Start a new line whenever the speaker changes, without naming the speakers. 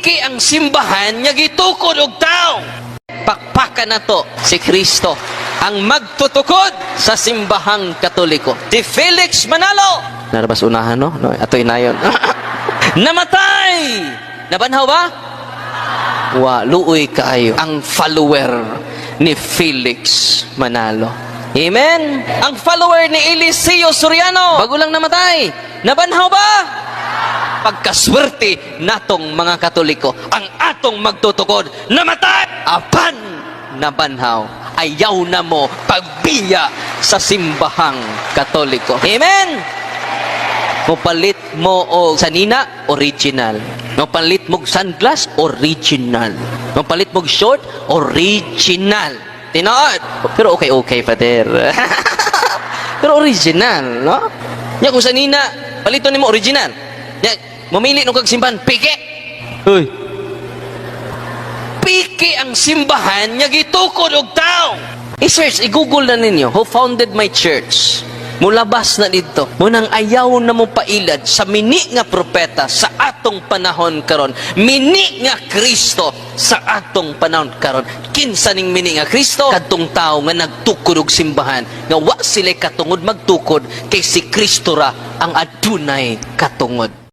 piki ang simbahan nga gitukod og tao. Pakpaka na to si Kristo ang magtutukod sa simbahang katoliko. Si Felix Manalo. Narabas unahan no? no ato inayon. Namatay! Nabanhaw ba? Wa, luoy kaayo ang follower ni Felix Manalo. Amen? Ang follower ni Eliseo Soriano, bago lang namatay. Nabanhaw ba? Pagkaswerte natong mga katoliko, ang atong magtutukod, namatay! Apan nabanhaw, ayaw na mo pagbiya sa simbahang katoliko. Amen? Mupalit mo og sanina, original. Mupalit mo sunglass, original. Mupalit mo short, original. Tinood. Pero okay, okay, Father. Pero original, no? Nya kung sanina, palito nimo original. Mamili nung kag simbahan, pike. Uy. Pike ang simbahan nga gitukod og tao. I-search, i-google na ninyo, who founded my church? Mulabas na dito. Munang ayaw na mo pailad sa mini nga propeta sa atong panahon karon. Mini nga Kristo sa atong panahon karon. Kinsa ning mini nga Kristo? Kadtong tao nga nagtukod og simbahan nga wa sila katungod magtukod kay si Kristo ra ang adunay katungod.